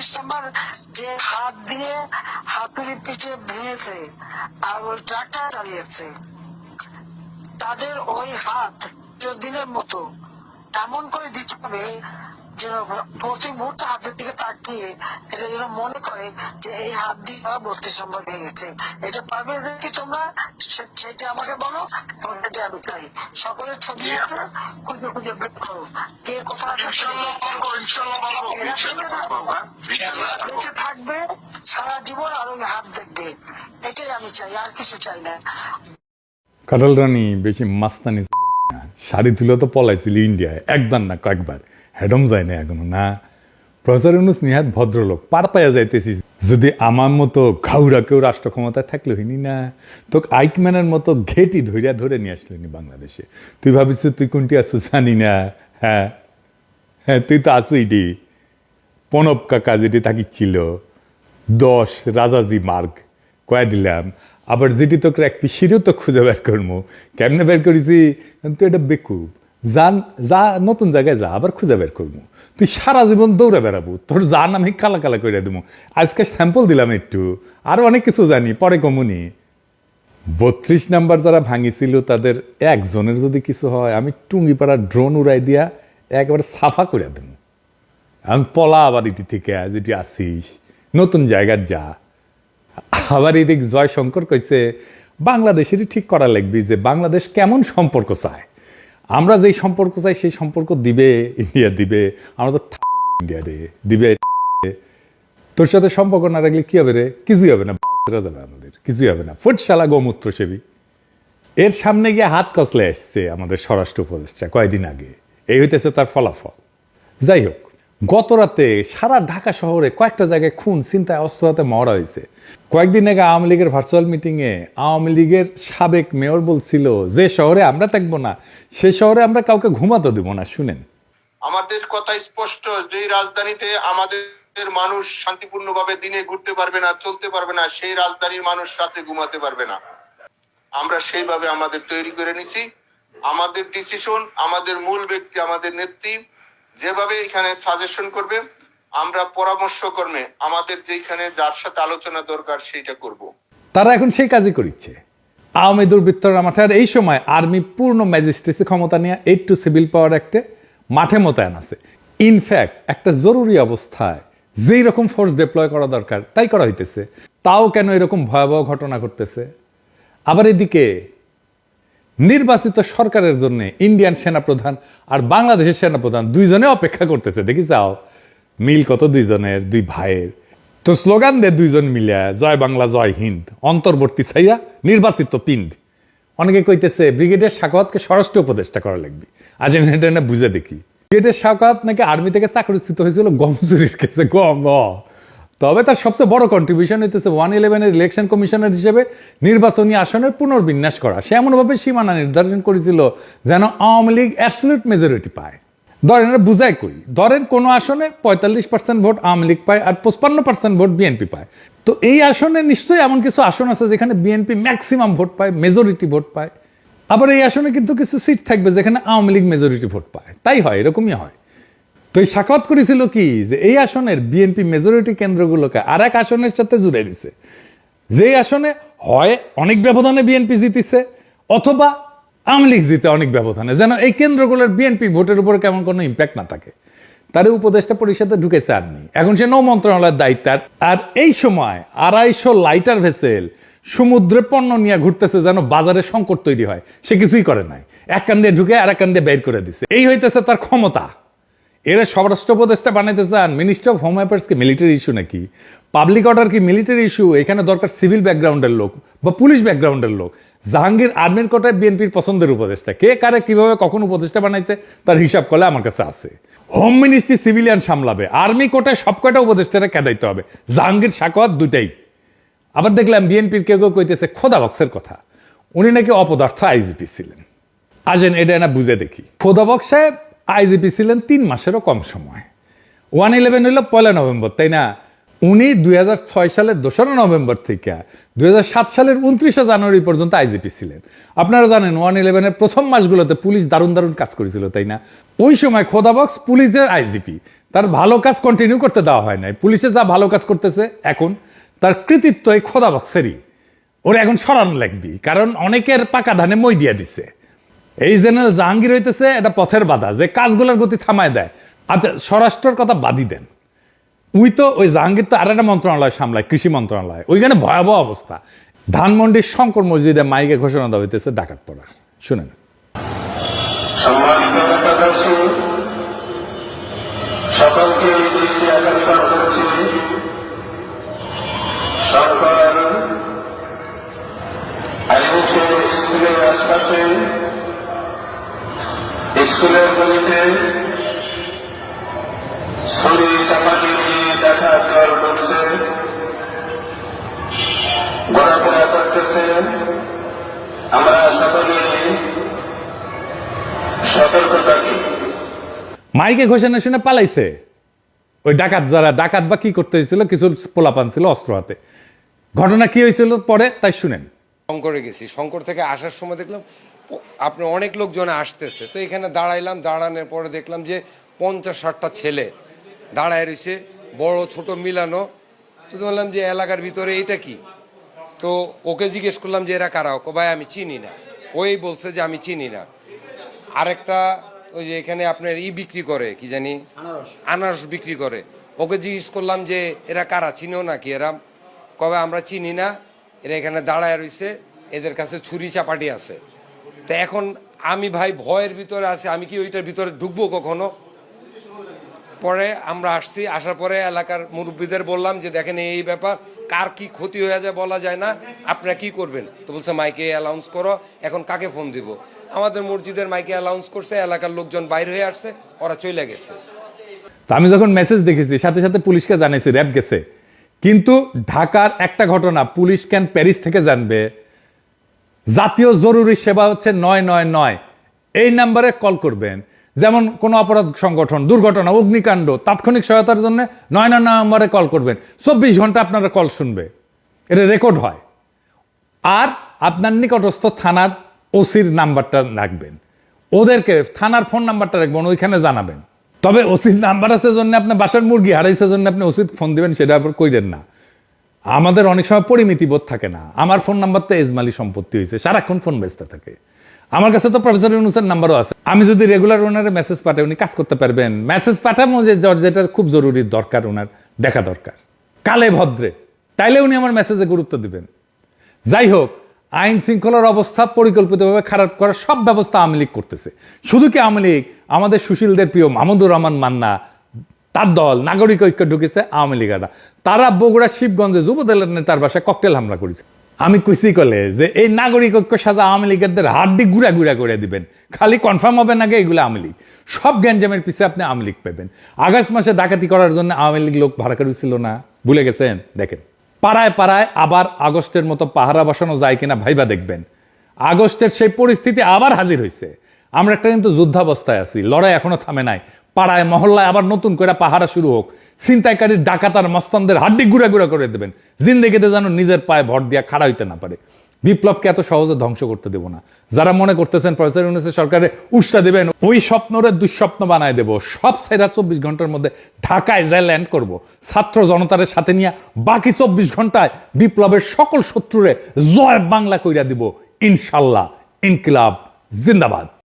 বত্রিশ আমার যে হাত দিয়ে হাতুড়ি পিঠে ভেঙেছে আর ওই ট্রাক্টর চালিয়েছে, তাদের ওই হাত দিনের মতো এমন করে দিতে হবে যেন প্রতি মুহূর্তে হাতের দিকে তাকিয়ে এটা যেন মনে করে যে এই হাত দিয়ে আমার বত্রিশ নম্বর ভেঙেছে এটা পারবে কি তোমরা? সেটা আমাকে বলো ওটা আমি চাই। সকলের ছবি আছে খুঁজে খুঁজে বের করো। কে কোথায় বেঁচে হ্যাঁ? থাকবে সারা জীবন আর ওই হাত দেখবে। এটাই আমি চাই আর কিছু চাই না। কাটাল রানী বেশি মাস্তানি শাড়ি তুলে তো পলাইছিল ইন্ডিয়ায় একবার না কয়েকবার। হেডম যায় না এখনও, না। প্রফেসর ইউনুস নিহাত ভদ্রলোক পার পাইয়া যাইতেছিস যদি আমার মতো ঘাউরা কেউ রাষ্ট্র ক্ষমতায় থাকলে হইনি না, তোকে আইকম্যানের মতো ঘেটি ধরিয়া ধরে নিয়ে আসলেনি বাংলাদেশে। তুই ভাবিস তুই কোনটি আসছো জানি না হ্যাঁ হ্যাঁ তুই তো আসুই ডি প্রণব কাকা যেটি থাকিছিল, দশ রাজাজি মার্গ কয়া দিলাম। আবার যেটি তোকে এক পিসিরও তো খুঁজে বের করব কেমনে বের করেছি? তুই এটা বেকুব। যান যা নতুন জায়গায় যা, আবার খুঁজে বের করব। তুই সারা জীবন দৌড়ে বেড়াবো, তোর নাম আমি কালা কালা করে দেবো আজকে স্যাম্পল দিলাম একটু, আরও অনেক কিছু জানি, পরে কমুনি। বত্রিশ নাম্বার যারা ভাঙিছিল, তাদের একজনের যদি কিছু হয়, আমি টুঙ্গিপাড়া ড্রোন উড়াই দিয়া একবার সাফা করে দেবো আমি পলা আবার এটি থেকে যেটি আসিস, নতুন জায়গার যা। আবার এদিক জয়শঙ্কর কইছে, বাংলাদেশেরই ঠিক করা লাগবে যে বাংলাদেশ কেমন সম্পর্ক চায়। আমরা যেই সম্পর্ক চাই, সেই সম্পর্ক দিবে ইন্ডিয়া, দিবে আমরা তো ইন্ডিয়া রে, দিবে তোর সাথে সম্পর্ক না রাখলে কি হবে রে? কিছুই হবে না যাবে আমাদের, কিছুই হবে না। ফুটশালা গোমূত্র সেবী এর সামনে গিয়ে হাত কসলে এসছে আমাদের স্বরাষ্ট্র উপদেষ্টা কয়েকদিন আগে। এই হইতেছে তার ফলাফল। যাই হোক গত রাতে সারা ঢাকা শহরে কয়েকটা জায়গায় খুন চিন্তায় অস্ত্র হাতে মরা হয়েছে। কয়েকদিন আগে আওয়ামী লীগের ভার্চুয়াল মিটিংয়ে আওয়ামী লীগের সাবেক মেয়র বলছিল, যে শহরে আমরা থাকব না, সে শহরে আমরা কাউকে ঘুমাতে দেবো না। শুনেন। আমাদের কথা স্পষ্ট যে রাজধানীতে আমাদের মানুষ শান্তিপূর্ণভাবে দিনে ঘুরতে পারবে না, চলতে পারবে না, সেই রাজধানীর মানুষ রাতে ঘুমাতে পারবে না। আমরা সেইভাবে আমাদের তৈরি করে নিছি। আমাদের ডিসিশন আমাদের মূল ব্যক্তি, আমাদের নেত্রী যেভাবে এখানে সাজেশন করবে, আমরা পরামর্শ কর্মে আমাদের যেখানে যার সাথে আলোচনা দরকার সেইটা করব। তারা এখন সেই কাজই করিচ্ছে। আওয়ামী দুর্বৃত্তরা মাঠে, আর এই সময় আর্মি পূর্ণ ম্যাজিস্ট্রেসি ক্ষমতা নিয়ে এইট টু সিভিল পাওয়ার অ্যাক্টে মাঠে মোতায়েন আছে। ইনফ্যাক্ট একটা জরুরি অবস্থায় যেই রকম ফোর্স ডিপ্লয় করা দরকার, তাই করা হইতেছে। তাও কেন এরকম ভয়াবহ ঘটনা ঘটতেছে? আবার এদিকে নির্বাচিত সরকারের জন্য ইন্ডিয়ান সেনাপ্রধান আর বাংলাদেশের সেনাপ্রধান দুইজনে অপেক্ষা করতেছে। দেখি যাও। মিল কত দুইজনের? দুই ভাইয়ের। তো স্লোগান দে দুইজন মিলিয়া, জয় বাংলা, জয় হিন্দ। অন্তর্বর্তী ছাইয়া নির্বাচিত পিন্ড অনেকে কইতেছে ব্রিগেডিয়ার শাকওয়াতকে স্বরাষ্ট্র উপদেষ্টা করা লাগবে। আজ এটা বুঝে দেখি। ব্রিগেডিয়ার শাকওয়াত নাকি আর্মি থেকে চাকরিচ্যুত হয়েছিল গম চুরির কেসে। গম। তবে তার সবচেয়ে বড় কন্ট্রিবিউশন হইতেছে ওয়ান ইলেভেনের ইলেকশন কমিশনার হিসেবে নির্বাচনী আসনের পুনর্বিন্যাস করা। সে এমনভাবে সীমানা নির্ধারণ করেছিল যেন আওয়ামী লীগ অ্যাবসলিউট মেজরিটি পায়। ধরেন বুঝায় কই, ধরেন কোনো আসনে পঁয়তাল্লিশ পার্সেন্ট ভোট আওয়ামী লীগ পায় আর পঁচপান্ন পার্সেন্ট ভোট বিএনপি পায়। তো এই আসনে নিশ্চয়ই এমন কিছু আসন আছে যেখানে বিএনপি ম্যাক্সিমাম ভোট পায় মেজরিটি ভোট পায়। আবার এই আসনে কিন্তু কিছু সিট থাকবে যেখানে আওয়ামী লীগ মেজরিটি ভোট পায়। তাই হয়, এরকমই হয়। তো সাক্ষাৎ করেছিল কি? যে এই আসনের বিএনপি মেজরিটি কেন্দ্রগুলোকে আর এক আসনের সাথে জুড়ে দিছে। যে আসনে হয় অনেক ব্যবধানে বিএনপি জিতিছে, অথবা আওয়ামী লীগ জিতে অনেক ব্যবধানে। যেন এই কেন্দ্রগুলোর বিএনপি ভোটের উপরে কেমন কোনো ইম্প্যাক্ট না থাকে। তার উপদেষ্টা পরিষদে ঢুকেছে আর্মি এখন সে নৌ মন্ত্রণালয়ের দায়িত্ব। আর- আর এই সময় আড়াইশো লাইটার ভেসেল, সমুদ্রে পণ্য নিয়ে ঘুরতেছে যেন বাজারে সংকট তৈরি হয়। সে কিছুই করে নাই। এক কান দিয়ে ঢুকে আর এক কান দিয়ে বের করে দিছে। এই হইতেছে তার ক্ষমতা। এরা স্বরাষ্ট্র উপদেষ্টা বানাইতে চান। মিনিস্টার অফ হোম অ্যাফেয়ার্স কি মিলিটারি ইস্যু নাকি? পাবলিক অর্ডার কি মিলিটারি ইস্যু এখানে দরকার সিভিল ব্যাকগ্রাউন্ডের লোক বা পুলিশ ব্যাকগ্রাউন্ডের লোক। জাহাঙ্গীর আর্মির কোটায় বিএনপির পছন্দের উপদেষ্টা। কে, কারে, কীভাবে, কখন উপদেষ্টা বানাইছে, তার হিসাব করলে আমার কাছে আছে। হোম মিনিস্ট্রি সিভিলিয়ান সামলাবে। আর্মি কোটায় সব কয়টা উপদেষ্টারা কেদাইতে হবে। জাহাঙ্গীর সাকওয়াত দুটাই আবার দেখলাম বিএনপির কেউ কেউ কইতেছে, খোদা বক্সের কথা। উনি নাকি অপদার্থ আইজিপি ছিলেন। আজেন এটা না বুঝে দেখি। খোদাবক সাহেব আইজিপি ছিলেন তিন মাসেরও কম সময়। ওয়ান ইলেভেন হইল পয়লা নভেম্বর, তাই না? উনি দুই সালের দোসরা নভেম্বর থেকে দুই সালের উনত্রিশে জানুয়ারি পর্যন্ত আইজিপি ছিলেন। আপনারা জানেন, ওয়ান ইলেভেনের প্রথম মাসগুলোতে পুলিশ দারুণ দারুণ কাজ করেছিল, তাই না? ওই সময় খোদাবক্স পুলিশের আইজিপি। তার ভালো কাজ কন্টিনিউ করতে দেওয়া হয় নাই। পুলিশে যা ভালো কাজ করতেছে, এখন তার কৃতিত্ব এই খোদা বক্সেরই। ওর এখন সরান লাগবি, কারণ অনেকের পাকা ধানে মই দিয়ে দিচ্ছে এই জেনারেল জাহাঙ্গীর হইতেছে এটা পথের বাধা, যে কাজগুলোর গতি থামায় দেয়। আচ্ছা স্বরাষ্ট্রের কথা বাদই দেন। উই তো, ওই জাহাঙ্গীর তো আর একটা মন্ত্রণালয় সামলায়, কৃষি মন্ত্রণালয়। ওইখানে ভয়াবহ অবস্থা। ধানমন্ডির শঙ্কর মসজিদে মাইকে ঘোষণা দেওয়া হইতেছে, ডাকাত পড়া। শুনেন। সকলকে দৃষ্টি আকর্ষণ করছি। সরকার আশপাশে স্কুলের গলিতে ছড়ি চাপাতি দিয়ে দেখা দল করছে ঘোরাফেরা করতেছে। আমরা সকলেই সতর্ক থাকি মাইকে ঘোষণা শুনে পালাইছে। ওই ডাকাত যারা ডাকাত বা কি করতে হয়েছিল কিছু পোলাপান ছিল অস্ত্র হাতে। ঘটনা কি হয়েছিল পরে তাই শুনেন। শঙ্করে গেছি। শঙ্কর থেকে আসার সময় দেখলাম আপনার অনেক লোকজন আসতেছে। তো এখানে দাঁড়াইলাম দাঁড়ানোর পরে দেখলাম যে পঞ্চাশ ষাটটা ছেলে দাঁড়ায় রয়েছে বড় ছোট মিলানো। তো বললাম যে এলাকার ভিতরে এটা কি? তো ওকে জিজ্ঞেস করলাম যে এরা কারা? ওকে ভাই আমি চিনি না। ওই বলছে যে আমি চিনি না। আরেকটা ওই যে এখানে আপনার ই বিক্রি করে কি জানি? আনারস। বিক্রি করে। ওকে জিজ্ঞেস করলাম যে এরা কারা? চিনো নাকি এরা? কবে আমরা চিনি না? এরা এখানে দাঁড়ায় রইছে এদের কাছে ছুরি চাপাটি আছে। তো এখন আমি ভাই ভয়ের ভিতরে আছি, আমি কি ওইটার ভিতরে ঢুকবো কখনো? পরে আমরা আসছি, আসার পরে এলাকার মুরব্বীদের বললাম যে, দেখেন এই ব্যাপার, কার কি ক্ষতি হয়ে যায় বলা যায় না, আপনারা কি করবেন? তো বলছে, মাইকে অ্যালাউন্স করো, এখন কাকে ফোন দিব? আমাদের মসজিদের মাইকে অ্যালাউন্স করছে, এলাকার লোকজন বাইর হয়ে আসছে, ওরা চলে গেছে। তো আমি যখন মেসেজ দেখেছি, সাথে সাথে পুলিশকে জানিয়েছি র্যাব গেছে। কিন্তু ঢাকার একটা ঘটনা, পুলিশ ক্যান প্যারিস থেকে জানবে? জাতীয় জরুরি সেবা হচ্ছে নয় নয় নয়। এই নাম্বারে কল করবেন। যেমন কোনো অপরাধ সংগঠন, দুর্ঘটনা, অগ্নিকাণ্ড, তাৎক্ষণিক সহায়তার জন্য নয় নয় নম্বরে কল করবেন। চব্বিশ ঘণ্টা আপনারা কল শুনবে। এটা রেকর্ড হয়। আর আপনার নিকটস্থ থানার ওসির নাম্বারটা রাখবেন। ওদেরকে থানার ফোন নাম্বারটা রাখবেন, ওইখানে জানাবেন। তবে ওসির নাম্বার আছে জন্য আপনার বাসার মুরগি হারাইছে জন্য আপনি ওসির ফোন দিবেন, সেটা কইরেন না। আমাদের অনেক সময় পরিমিতি বোধ থাকে না। আমার ফোন নাম্বার তো এজমালি সম্পত্তি হয়েছে সারাক্ষণ ফোন ব্যস্ত থাকে। আমার কাছে তো প্রফেসর ইউনুসের নাম্বারও আছে। আমি যদি রেগুলার ওনারে মেসেজ পাঠাই, উনি কাজ করতে পারবেন। মেসেজ পাঠাবো য- যেটা খুব জরুরি দরকার ওনার, দেখা দরকার। কালে ভদ্রে। তাইলে উনি আমার মেসেজে গুরুত্ব দিবেন। যাই হোক, আইন শৃঙ্খলার অবস্থা পরিকল্পিতভাবে খারাপ করার সব ব্যবস্থা আওয়ামী লীগ করতেছে। শুধু কি আওয়ামী লীগ? আমাদের সুশীলদের প্রিয় মাহমুদুর রহমান মান্না তার দল, নাগরিক ঐক্য ঢুকেছে আওয়ামী লীগারা তারা বগুড়া, শিবগঞ্জে যুবদলের নেতার বাসায় ককটেল হামলা করেছে। আমি কুসি কলে যে এই নাগরিক ঐক্য সাজা আওয়ামী লীগের হাড্ডি গুড়া গুড়া করে দিবেন। খালি কনফার্ম হবে নাকি এগুলো আওয়ামী লীগ। সব গ্যাঞ্জামের পিছিয়ে আপনি আওয়ামী লীগ পাবেন। আগস্ট মাসে ডাকাতি করার জন্য আওয়ামী লীগ লোক ভাড়া করেছিল না। ভুলে গেছেন? দেখেন। পাড়ায় পাড়ায় আবার আগস্টের মতো পাহারা বসানো যায় কিনা ভাইবা দেখবেন। আগস্টের সেই পরিস্থিতি আবার হাজির হয়েছে আমরা একটা কিন্তু যুদ্ধাবস্থায় আছি, লড়াই এখনও থামে নাই। পাড়ায়, মহল্লায় আবার নতুন করে পাহারা শুরু হোক। ছিনতাইকারীর ডাকাতার মস্তানদের হাড্ডি গুড়া গুড়া করে দেবেন। জিন্দেগিতে যেন নিজের পায়ে ভর দিয়া খাড়া হইতে না পারে। বিপ্লবকে এত সহজে ধ্বংস করতে দেব না। যারা মনে করতেছেন প্রফেসর ইউনুসের সরকারে উৎসাহ দেবেন, ওই স্বপ্নরে দুঃস্বপ্ন বানায় দেব। সব সাইরা চব্বিশ ঘণ্টার মধ্যে ঢাকায় যায় ল্যান্ড করব। ছাত্র জনতার সাথে নিয়ে বাকি চব্বিশ ঘন্টায় বিপ্লবের সকল শত্রুরে জয় বাংলা কইরা দিব। ইনশাল্লাহ, ইনকিলাব, জিন্দাবাদ।